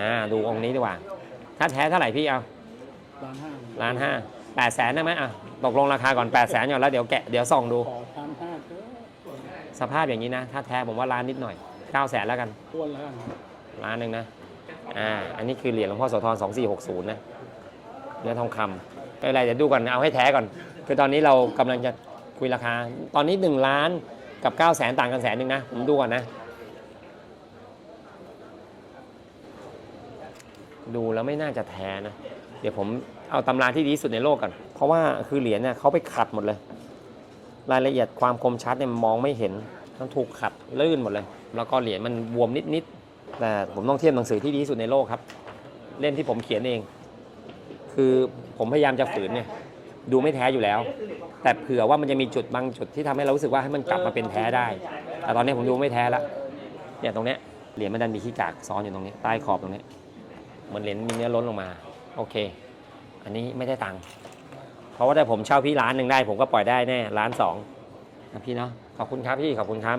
อ่าดูองค์นี้ดีกว่า ถ้าแท้เท่าไหร่พี่เอาล้านห้าล้านห้าแปดแสนได้ไหมอะตกลงราคาก่อนแปดแสนก่อนแล้วเดี๋ยวแกะเดี๋ยวส่องดู ขอล้านห้าเถอะสภาพอย่างนี้นะ ถ้าแท้ผมว่าล้านนิดหน่อยเก้าแสนแล้วกัน อ้วนแล้วกันครับล้านหนึ่งนะ อ่า อันนี้คือเหรียญหลวงพ่อโสธร2460 นะ เนื้อทองคำไม่เป็นไรเดี๋ยวดูก่อน เอาให้แท้ก่อน คือตอนนี้เรากำลังจะคุยราคา ตอนนี้ 1 ล้านกับ 9 0 0แสนต่างกันแสนหนึ่งนะ ผมดูก่อนนะ ดูแล้วไม่น่าจะแท้นะ เดี๋ยวผมเอาตำราที่ดีที่สุดในโลกก่อน เพราะว่าคือเหรียญเนี่ยเขาไปขัดหมดเลย รายละเอียดความคมชัดเนี่ยมองไม่เห็นมันถูกขัดลื่นหมดเลย แล้วก็เหรียญมันบวมนิดๆแต่ผมต้องเทียบหนังสือที่ดีที่สุดในโลกครับ เล่มที่ผมเขียนเอง คือผมพยายามจะฝืนเนี่ยดูไม่แท้อยู่แล้ว แต่เผื่อว่ามันจะมีจุดบางจุดที่ทำให้เรารู้สึกว่าให้มันกลับมาเป็นแท้ได้ แต่ตอนนี้ผมดูไม่แท้แล้วเนี่ยตรงเนี้ยเหรียญมันดันมีขี้กากซ้อนอยู่ตรงนี้ใต้ขอบตรงนี้ เหมือนเหรียญมีเนื้อล้นลงมา โอเค อันนี้ไม่ได้ตังค์เพราะว่าถ้าผมเช่าพี่ร้านหนึ่งได้ ผมก็ปล่อยได้แน่ร้านสองนะพี่เนาะขอบคุณครับพี่ขอบคุณครับ